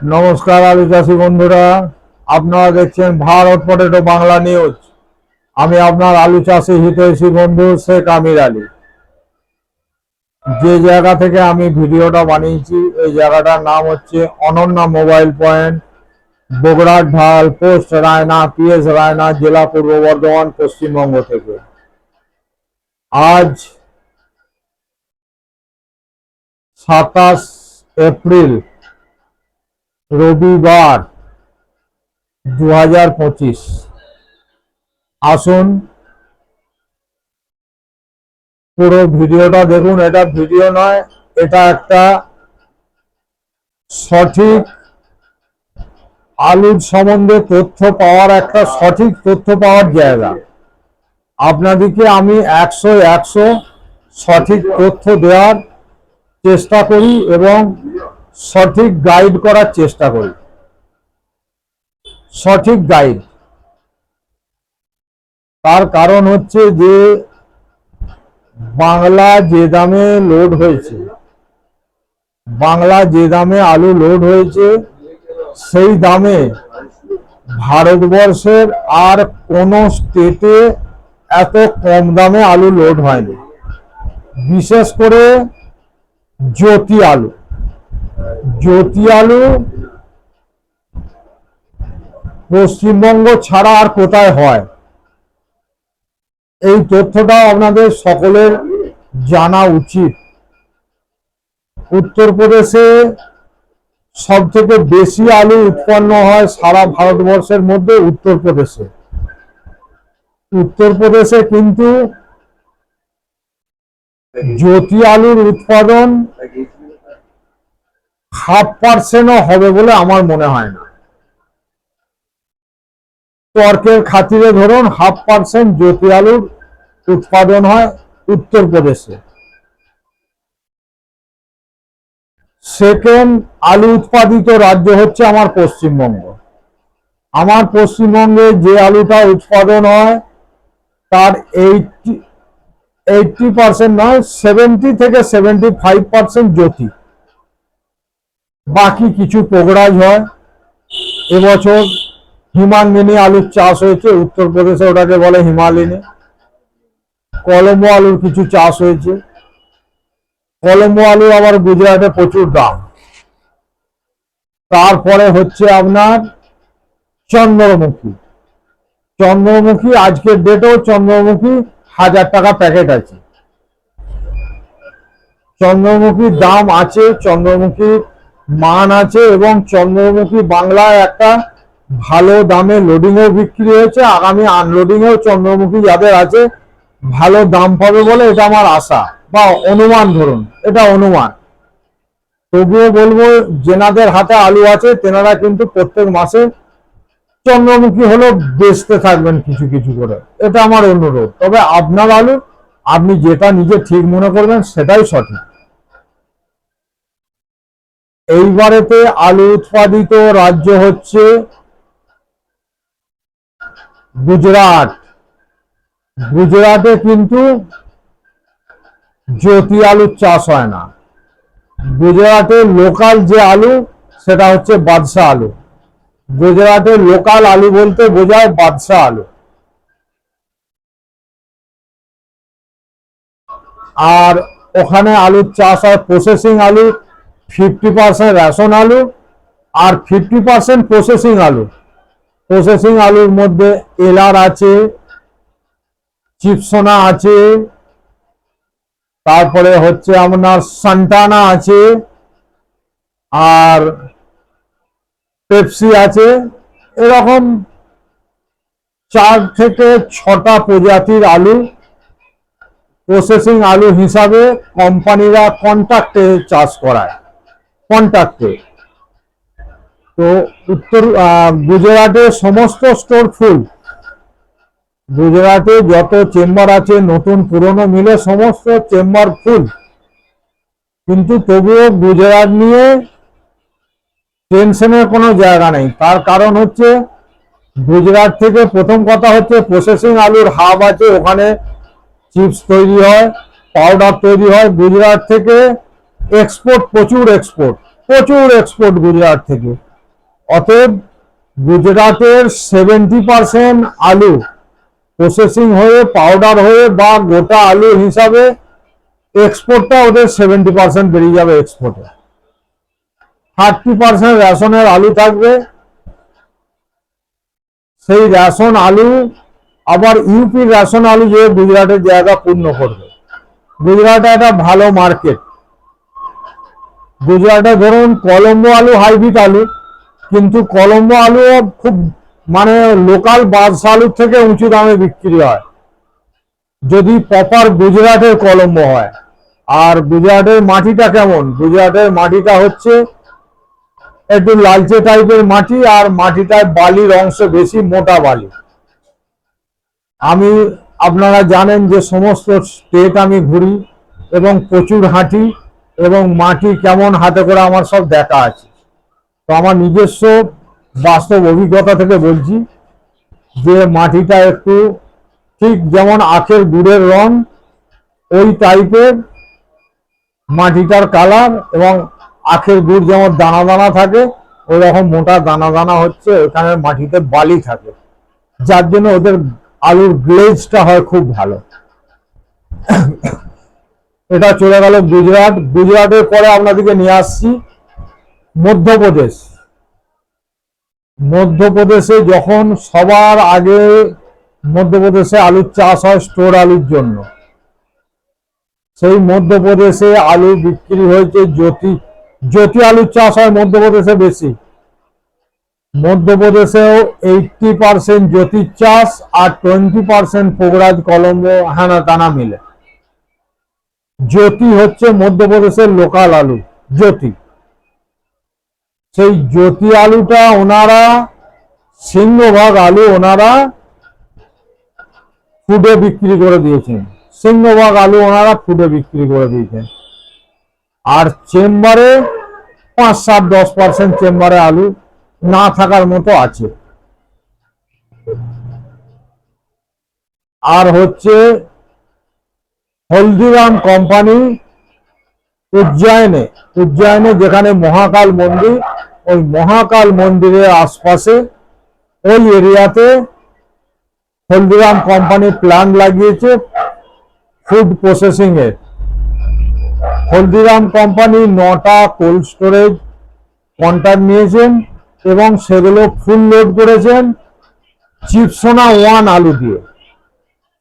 নমস্কার আলু চাষি বন্ধুরা, আপনারা দেখছেন ভারত পটেটো বাংলা নিউজ। আমি আপনার আলু চাষি হিতৈষী বন্ধু শেখ আমির আলী। যে জায়গা থেকে আমি ভিডিওটা বানিয়েছি, এই জায়গাটার নাম হচ্ছে অনন্যা মোবাইল পয়েন্ট, বগুড়ার ঢাল, পোস্ট রায়না, পিএস রায়না, জেলা পূর্ব বর্ধমান, পশ্চিমবঙ্গ থেকে। আজ সাতাশ এপ্রিল রবিবার দু হাজার পঁচিশ। আসুন। পুরো ভিডিওটা দেখুন, এটা ভিডিও নয়, এটা একটা সঠিক আলুর সম্বন্ধে তথ্য পাওয়ার একটা সঠিক তথ্য পাওয়ার জায়গা। আপনাদেরকে আমি একশো একশো সঠিক তথ্য দেওয়ার চেষ্টা করি এবং সঠিক গাইড করার চেষ্টা করি। সঠিক গাইড তার কারণ হচ্ছে যে, বাংলা যে দামে লোড হয়েছে, বাংলা যে দামে আলু লোড হয়েছে, সেই দামে ভারতবর্ষের আর কোন স্টেটে এত কম দামে আলু লোড হয়নি। বিশেষ করে জ্যোতি আলু। জ্যোতি আলু পশ্চিমবঙ্গ ছাড়া আর কোথায় হয়? এই তথ্যটা আপনাদের সকলের জানা উচিত। উত্তরপ্রদেশে সব থেকে বেশি আলু উৎপন্ন হয় সারা ভারতবর্ষের মধ্যে উত্তরপ্রদেশে। উত্তরপ্রদেশে কিন্তু জ্যোতি আলুর উৎপাদন হাফ পার্সেন্টও হবে বলে আমার মনে হয় না। তর্কের খাতিরে ধরুন, হাফ পার্সেন্ট জ্যোতি আলুর উৎপাদন হয় উত্তরপ্রদেশে। সেকেন্ড, আলু উৎপাদিত রাজ্য হচ্ছে আমার পশ্চিমবঙ্গ। আমার পশ্চিমবঙ্গে যে আলুটা উৎপাদন হয়, তার এইটি, এইটটি পার্সেন্ট নয়, সেভেন্টি থেকে সেভেন্টি ফাইভ পার্সেন্ট জ্যোতি। বাকি কিছু পোগড়াজ হয়। এবছর হিমাঙ্গিনী আলুর চাষ হয়েছে, উত্তরপ্রদেশে ওটাকে বলে হিমালিনী। কলম্বো আলুর কিছু চাষ হয়েছে। কলম্বো আলু আবার গুজরাটে প্রচুর দাম। তারপরে হচ্ছে আপনার চন্দ্রমুখী। চন্দ্রমুখী, আজকের ডেটেও চন্দ্রমুখী হাজার টাকা প্যাকেট আছে। চন্দ্রমুখীর দাম আছে, চন্দ্রমুখীর মান আছে এবং চন্দ্রমুখী বাংলায় একটা ভালো দামে লোডিংও বিক্রি হয়েছে। আগামী আনলোডিংয়েও চন্দ্রমুখী যাদের আছে, ভালো দাম পাবে বলে এটা আমার আশা বা অনুমান ধরুন, এটা অনুমান। তবুও বলব, যেনাদের হাতে আলু আছে, তেনারা কিন্তু প্রত্যেক মাসে চন্দ্রমুখী হলো বেচতে থাকবেন কিছু কিছু করে। এটা আমার অনুরোধ। তবে আপনার আলু, আপনি যেটা নিজে ঠিক মনে করবেন, সেটাই সঠিক। এইবারেতে আলু উৎপাদিত রাজ্য হচ্ছে গুজরাট। গুজরাটে কিন্তু জ্যোতি আলুর চাষ হয় না। গুজরাটে লোকাল যে আলু, সেটা হচ্ছে বাদশাহ আলু। গুজরাটে লোকাল আলু বলতে বোঝায় বাদশাহ আলু। আর ওখানে আলুর চাষ হয় প্রসেসিং আলু ফিফটি পার্সেন্ট রেশন আলু আর ফিফটি পার্সেন্ট প্রসেসিং আলু। প্রসেসিং আলুর মধ্যে এলার আছে, চিপসোনা আছে, তারপরে হচ্ছে আপনার সান্টানা আছে, আর পেপসি আছে। এরকম চার থেকে ছটা প্রজাতির আলু প্রসেসিং আলু হিসাবে কোম্পানিরা কন্ট্রাক্টে চাষ করায়। কন্ট্রাক্টে তো উত্তর গুজরাটে সমস্ত স্টোর ফুল গুজরাটে যত চেম্বার আছে, নতুন পুরনো মিলে সমস্ত চেম্বার ফুল কিন্তু তবুও গুজরাট নিয়ে টেনশনের কোনো জায়গা নেই। তার কারণ হচ্ছে, গুজরাট থেকে প্রথম কথা হচ্ছে প্রসেসিং আলুর হাব আছে, ওখানে চিপস তৈরি হয় পাউডার তৈরি হয়। গুজরাট থেকে এক্সপোর্ট প্রচুর এক্সপোর্ট প্রচুর এক্সপোর্ট গুজরাট থেকে। অতএব গুজরাটের সেভেন্টি পার্সেন্ট আলু প্রসেসিং হয়ে পাউডার হয়ে বা গোটা আলু হিসাবে এক্সপোর্টটা ওদের সেভেন্টি পার্সেন্ট বেরিয়ে যাবে এক্সপোর্টে থার্টি পার্সেন্ট রেশনের আলু থাকবে। সেই রেশন আলু, আবার ইউপির রেশন আলু যে গুজরাটের জায়গা পূর্ণ করবে। গুজরাটে একটা ভালো মার্কেট গুজরাটে ধরুন কলম্বো আলু, হাইব্রিড আলু, কিন্তু কলম্বো আলু খুব মানে লোকাল বাদশা আলুর থেকে উঁচু দামে বিক্রি হয়। যদি প্রপার গুজরাটের কলম্বো হয়। আর গুজরাটের মাটিটা কেমন? গুজরাটের মাটিটা হচ্ছে একটু লালচে টাইপের মাটি, আর মাটিটায় বালির অংশ বেশি মোটা বালি। আমি, আপনারা জানেন যে সমস্ত স্টেট আমি ঘুরি এবং প্রচুর হাঁটি। এবং মাটি কেমন হাতে করে আমার সব দেখা আছে। তো আমার নিজস্ব বাস্তব অভিজ্ঞতা থেকে বলছি যে মাটিটা একটু ঠিক যেমন আখের গুড়ের রং, ওই টাইপের মাটিটার কালার এবং আখের গুড় যেমন দানা দানা থাকে ওই রকম মোটা দানা দানা হচ্ছে ওখানে মাটিতে বালি থাকে। যার জন্য ওদের আলুর গ্লেজটা হয় খুব ভালো। এটা চলে গেল গুজরাট। গুজরাটের পরে আপনাদেরকে নিয়ে আসছি মধ্যপ্রদেশ। মধ্যপ্রদেশে যখন সবার আগে মধ্যপ্রদেশে আলুর চাষ হয় স্টোর আলুর জন্য। সেই মধ্যপ্রদেশে আলু বিক্রি হয়েছে, জ্যোতি জ্যোতি আলুর চাষ হয় মধ্যপ্রদেশে বেশি। মধ্যপ্রদেশেও এইটটি পার্সেন্ট জ্যোতির চাষ আর টোয়েন্টি পার্সেন্ট পোগরাজ, কলম্বো হানা টানা মিলে। জ্যোতি হচ্ছে মধ্যপ্রদেশের লোকাল আলু, জ্যোতি। সেই জ্যোতি আলুটা ওনারা, সিংহভাগ আলু ওনারা ফুডে বিক্রি করে দিয়েছেন। সিংহভাগ আলু ওনারা ফুডে বিক্রি করে দিয়েছেন। আর চেম্বারে পাঁচ সাত দশ পার্সেন্ট চেম্বারে আলু না থাকার মতো আছে। আর হচ্ছে হলদিরাম কোম্পানি উজ্জয়নে উজ্জয়নে যেখানে মহাকাল মন্দির, ওই মহাকাল মন্দিরের আশপাশে, ওই এরিয়াতে হলদিরাম কোম্পানি প্ল্যান্ট লাগিয়েছে ফুড প্রসেসিং এর। হলদিরাম কোম্পানি নটা কোল্ড স্টোরেজ কন্ট্রাক্ট নিয়েছেন এবং সেগুলো ফুল লোড করেছেন চিপসোনা ওয়ান আলু দিয়ে।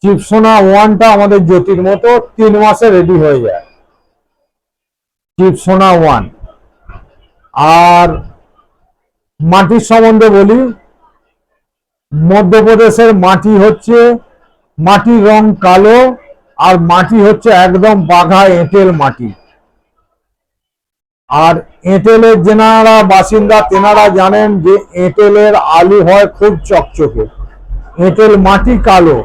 চিপসোনা ওয়ানটা আমাদের জ্যোতির মতো তিন মাসে রেডি হয়ে যায়। চিপসোনা ওয়ান। আর মাটির সম্বন্ধে বলি, মধ্যপ্রদেশের মাটি হচ্ছে, মাটির রং কালো, আর মাটি হচ্ছে একদম বাঘা এঁটেল মাটি। আর এঁটেলের যেনারা বাসিন্দা, তেনারা জানেন যে এঁটেলের আলু হয় খুব চকচকে। এঁটেল মাটি কালো।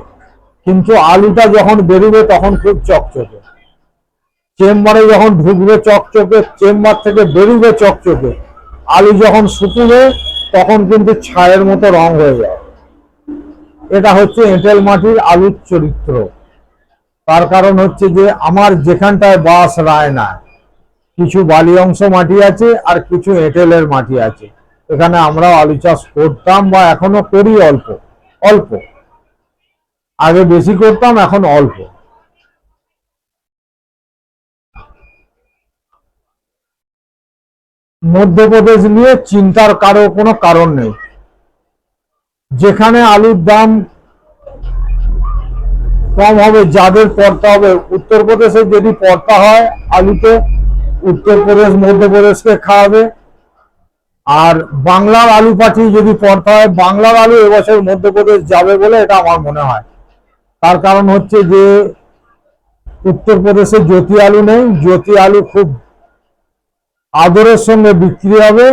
কিন্তু আলুটা যখন বেরোবে তখন খুব চকচকে। চেম্বারে যখন ঢুকবে চকচকে, চেম্বার থেকে বেরোবে চকচকে, আলু যখন শুকুবে তখন কিন্তু ছায়ের মতো রং হয়ে যায় এটা হচ্ছে এঁটেল মাটির আলুর চরিত্র। তার কারণ হচ্ছে যে আমার যেখানটায় বাস রায় না, কিছু বালি অংশ মাটি আছে আর কিছু এঁটেলের মাটি আছে। এখানে আমরা আলু চাষ করতাম বা এখনও করি অল্প অল্প। আগে বেশি করতাম, এখন অল্প। মধ্যপ্রদেশ নিয়ে চিন্তার কারও কোনো কারণ নেই। যেখানে আলুর দাম কম হবে, যাদের পড়তে হবে, উত্তরপ্রদেশে যদি পড়তা হয় আলুতে, উত্তরপ্রদেশ মধ্যপ্রদেশকে খাওয়াবে। আর বাংলার আলু পাঠিয়ে যদি পড়তে হয়, বাংলার আলু এবছর মধ্যপ্রদেশ যাবে বলে এটা আমার মনে হয়। তার কারণ হচ্ছে যে উত্তরপ্রদেশে জ্যোতি আলু নেই। জ্যোতি আলু খুব আদরের সঙ্গে বিক্রি হবে।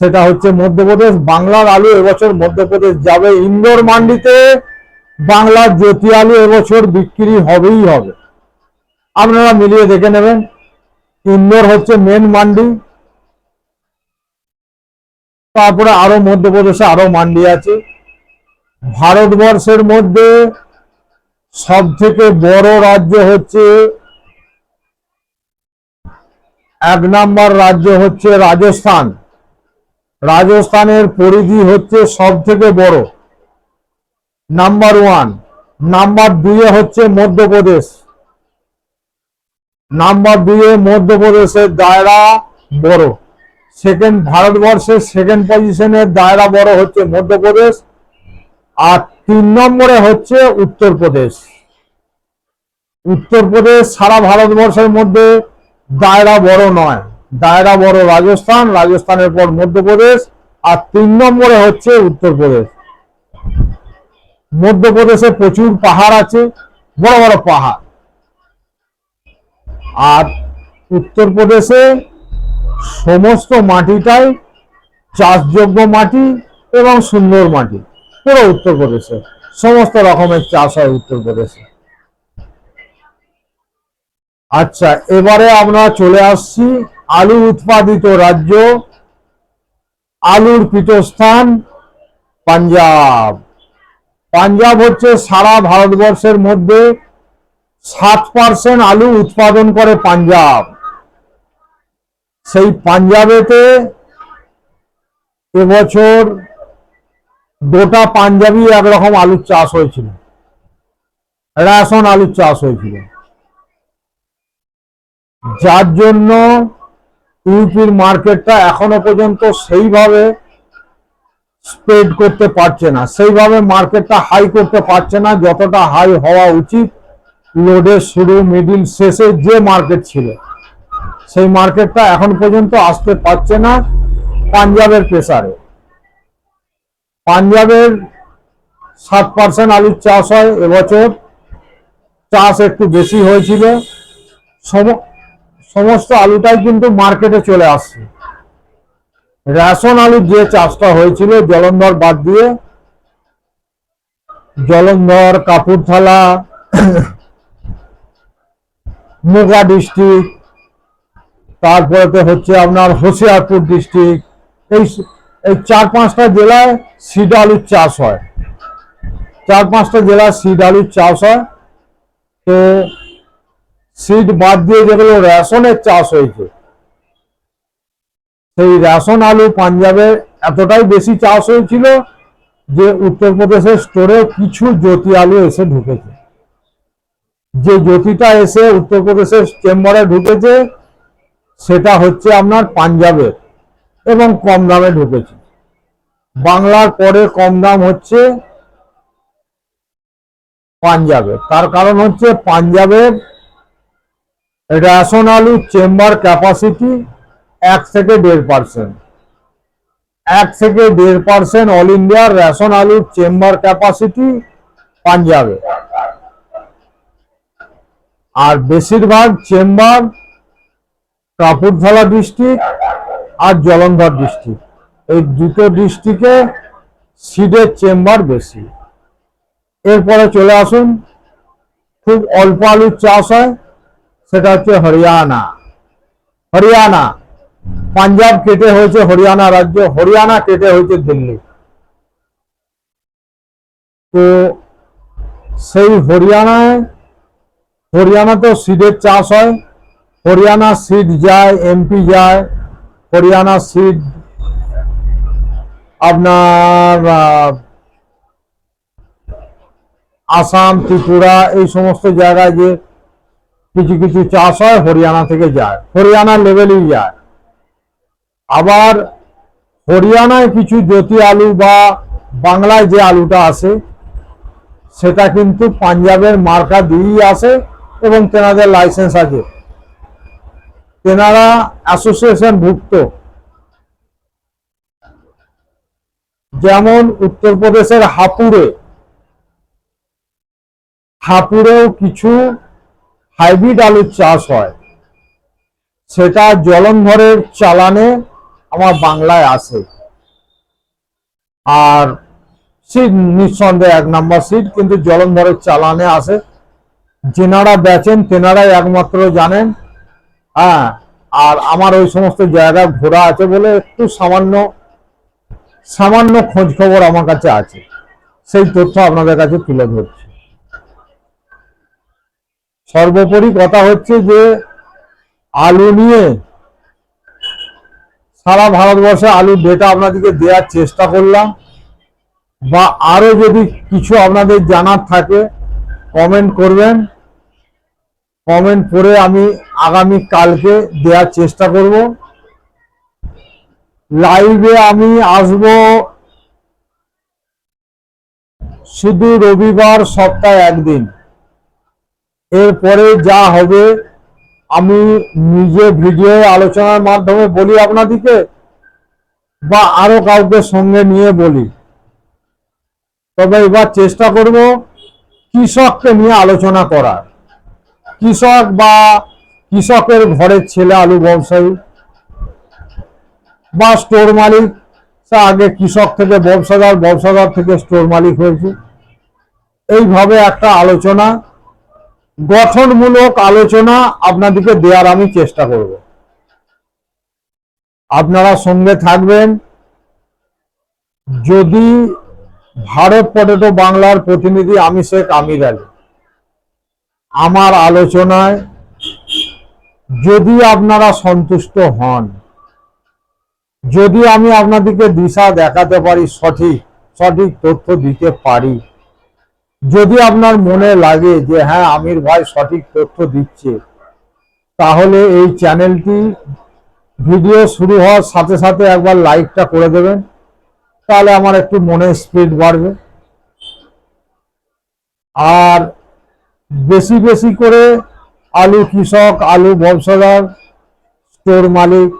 সেটা হচ্ছে মধ্যপ্রদেশ। বাংলার আলু এবছর মধ্যপ্রদেশ যাবে। ইন্দোর মান্ডিতে বাংলার জ্যোতি আলু এবছর বিক্রি হবেই হবে। আপনারা মিলিয়ে দেখে নেবেন। ইন্দোর হচ্ছে মেন মান্ডি। তারপরে আরও মধ্যপ্রদেশে আরও মান্ডি আছে। ভারতবর্ষের মধ্যে সব থেকে বড় রাজ্য হচ্ছে এক নাম্বার রাজ্য হচ্ছে রাজস্থান। রাজস্থানের পরিধি হচ্ছে সব থেকে বড় নাম্বার ওয়ান নাম্বার দুইয়ে হচ্ছে মধ্যপ্রদেশ। নাম্বার দুইয়ে মধ্যপ্রদেশের দায়রা বড়। সেকেন্ড ভারতবর্ষের সেকেন্ড পজিশনের দায়রা বড় হচ্ছে মধ্যপ্রদেশ। আর তিন নম্বরে হচ্ছে উত্তরপ্রদেশ। উত্তরপ্রদেশ সারা ভারতবর্ষের মধ্যে দায়রা বড় নয়। দায়রা বড় রাজস্থান, রাজস্থানের পর মধ্যপ্রদেশ আর তিন নম্বরে হচ্ছে উত্তরপ্রদেশ। মধ্যপ্রদেশে প্রচুর পাহাড় আছে, বড় বড় পাহাড়। আর উত্তরপ্রদেশে সমস্ত মাটিটাই চাষযোগ্য মাটি এবং সুন্দর মাটি। পুরো উত্তরপ্রদেশে সমস্ত রকমের চাষ হয় উত্তরপ্রদেশে আচ্ছা এবারে আমরা চলে আসছি আলু উৎপাদিত রাজ্য, আলুর পীঠস্থান পাঞ্জাব। পাঞ্জাব হচ্ছে সারা ভারতবর্ষের মধ্যে সাত পার্সেন্ট আলু উৎপাদন করে পাঞ্জাব। সেই পাঞ্জাবেতে এবছর গোটা পাঞ্জাবি একরকম আলুর চাষ হয়েছিল। রেশন আলুর চাষ হয়েছিল। যার জন্য ইউপির মার্কেটটা এখনও পর্যন্ত সেইভাবে স্প্রেড করতে পারছে না। সেইভাবে মার্কেটটা হাই করতে পারছে না, যতটা হাই হওয়া উচিত। লোডের শুরু, মিডিল, শেষে যে মার্কেট ছিল, সেই মার্কেটটা এখন পর্যন্ত আসতে পারছে না পাঞ্জাবের প্রেসারে। পাঞ্জাবের সাত পার্সেন্ট আলুর চাষ হয় এবছর। চাষ একটু বেশি হয়েছিল। সম- সমস্ত আলুটাই কিন্তু মার্কেটে চলে আসছে। রেশন আলুর যে চাষটা হয়েছিল, জলন্ধর বাদ দিয়ে। জলন্ধর, কাপুরথালা, মোগা ডিস্ট্রিক্ট তারপরে তো হচ্ছে আপনার হোশিয়ারপুর ডিস্ট্রিক্ট, এই এই চার পাঁচটা জেলায় সিড আলুর চাষ হয়। চার পাঁচটা জেলায় সিড আলুর চাষ হয়। তো সিড বাদ দিয়ে যেগুলো রেশনের চাষ হয়েছে, সেই রেশন আলু পাঞ্জাবে এতটাই বেশি চাষ হয়েছিল যে উত্তরপ্রদেশের স্টোরে কিছু জ্যোতি আলু এসে ঢুকেছে। যে জ্যোতিটা এসে উত্তরপ্রদেশের চেম্বারে ঢুকেছে, সেটা হচ্ছে আপনার পাঞ্জাবের। এবং কম দামে ঢুকেছে। বাংলার পরে কম দাম হচ্ছে পাঞ্জাবের। তার কারণ হচ্ছে পাঞ্জাবের রেশন চেম্বার ক্যাপাসিটি এক থেকে দেড় পার্সেন্ট এক থেকে দেড় পার্সেন্ট অল ইন্ডিয়ার রেশন আলুর চেম্বার ক্যাপাসিটি পাঞ্জাবে। আর বেশিরভাগ চেম্বার কাপুরথালা ডিস্ট্রিক্ট আর জলন্ধর ডিস্ট্রিক্ট এই দুটো ডিস্ট্রিক্টে সিডের চেম্বার বেশি। এরপরে চলে আসুন, খুব অল্প আলুর চাষ হয়, সেটা হচ্ছে হরিয়ানা। হরিয়ানা, পাঞ্জাব কেটে হয়েছে হরিয়ানা রাজ্য, হরিয়ানা কেটে হয়েছে দিল্লি। তো সেই হরিয়ানায়, হরিয়ানাতেও সিডের চাষ হয় হরিয়ানা সিড যায় এমপি যায় হরিয়ানা সিড, আপনার আসাম, ত্রিপুরা, এই সমস্ত জায়গায় যে কিছু কিছু চাষ হয়, হরিয়ানা থেকে যায় হরিয়ানা লেভেলেই যায়। আবার হরিয়ানায় কিছু জ্যোতি আলু বা বাংলায় যে আলুটা আসে, সেটা কিন্তু পাঞ্জাবের মার্কা দিয়েই আসে এবং তেনাদের লাইসেন্স আছে। তেনারা অ্যাসোসিয়েশন ভুক্ত যেমন উত্তরপ্রদেশের হাপুড়ে। হাপুড়েও কিছু হাইব্রিড আলুর চাষ হয়। সেটা জলন্ধরের চালানে আমার বাংলায় আসে। আর সিট নিঃসন্দেহে এক নাম্বার সিট, কিন্তু জলন্ধরের চালানে আসে। যেনারা বেচেন, তেনারাই একমাত্র জানেন হ্যাঁ আর আমার ওই সমস্ত জায়গা ঘোরা আছে বলে একটু সামান্য সামান্য খোঁজ খবর আমার কাছে আছে। সেই তথ্য আপনাদের কাছে তুলে ধরছি। সর্বোপরি কথা হচ্ছে যে, আলু নিয়ে সারা ভারতবর্ষে আলুর ডেটা আপনাদেরকে দেওয়ার চেষ্টা করলাম। বা আরও যদি কিছু আপনাদের জানার থাকে কমেন্ট করবেন। কমেন্ট করে আমি আগামী কালকে দেওয়ার চেষ্টা করব। লাইভে আমি আসব শুধু রবিবার সপ্তাহে একদিন। এরপরে যা হবে, আমি নিজে ভিডিও আলোচনার মাধ্যমে বলি আপনাদেরকে বা আরও কাউকে সঙ্গে নিয়ে বলি। তবে এবার চেষ্টা করব কৃষককে নিয়ে আলোচনা করার। কৃষক বা কৃষকের ঘরের ছেলে আলু ব্যবসায়ী বা স্টোর মালিক। সে আগে কৃষক থেকে ব্যবসাদার ব্যবসাদার থেকে স্টোর মালিক হয়েছে। এইভাবে একটা আলোচনা, গঠনমূলক আলোচনা আপনাদেরকে দেওয়ার আমি চেষ্টা করব। আপনারা সঙ্গে থাকবেন। যদি ভারত পটেটো বাংলার প্রতিনিধি আমি শেখ আমির আলী, আমার আলোচনায় যদি আপনারা সন্তুষ্ট হন, যদি আমি আপনাদেরকে দিশা দেখাতে পারি, সঠিক সঠিক তথ্য দিতে পারি, যদি আপনার মনে লাগে যে হ্যাঁ আমির ভাই সঠিক তথ্য দিচ্ছে, তাহলে এই চ্যানেলটি ভিডিও শুরু হওয়ার সাথে সাথে একবার লাইকটা করে দেবেন, তাহলে আমার একটু মনে স্পিড বাড়বে। আর বেশি বেশি করে আলু কৃষক, আলু ব্যবসাদার স্টোর মালিক,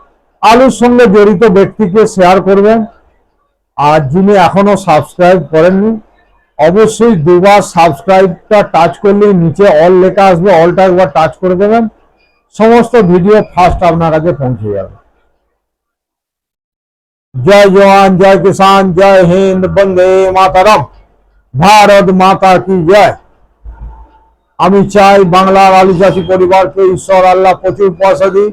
আলুর সঙ্গে জড়িত ব্যক্তিকে শেয়ার করবেন। আর যিনি এখনও সাবস্ক্রাইব করেননি, অবশ্যই দুবার সাবস্ক্রাইবটা টাচ করলে নিচে অল লেখা আসবে অলটা একবার টাচ করে দেবেন। সমস্ত ভিডিও ফার্স্ট আপনার কাছে পৌঁছে যাবে। জয় জওয়ান, জয় কিষান জয় হিন্দ, বন্দে মাতারম। ভারত মাতা কি জয়? আমি চাই বাংলার আলু চাষি পরিবারকে ঈশ্বর, আল্লাহ প্রচুর পয়সা দিই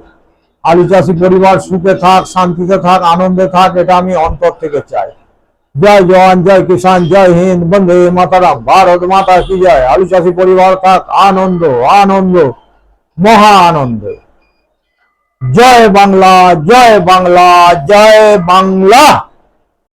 আলু চাষি পরিবার সুখে থাক, শান্তিতে থাক, আনন্দে থাক, এটা আমি অন্তর থেকে চাই। জয় জওয়ান, জয় কিষান জয় হিন্দ, বন্দে মাতারাম, ভারত মাতা কি জয়। আলু চাষি পরিবার থাক, আনন্দ আনন্দ, মহা আনন্দে। জয় বাংলা জয় বাংলা জয় বাংলা।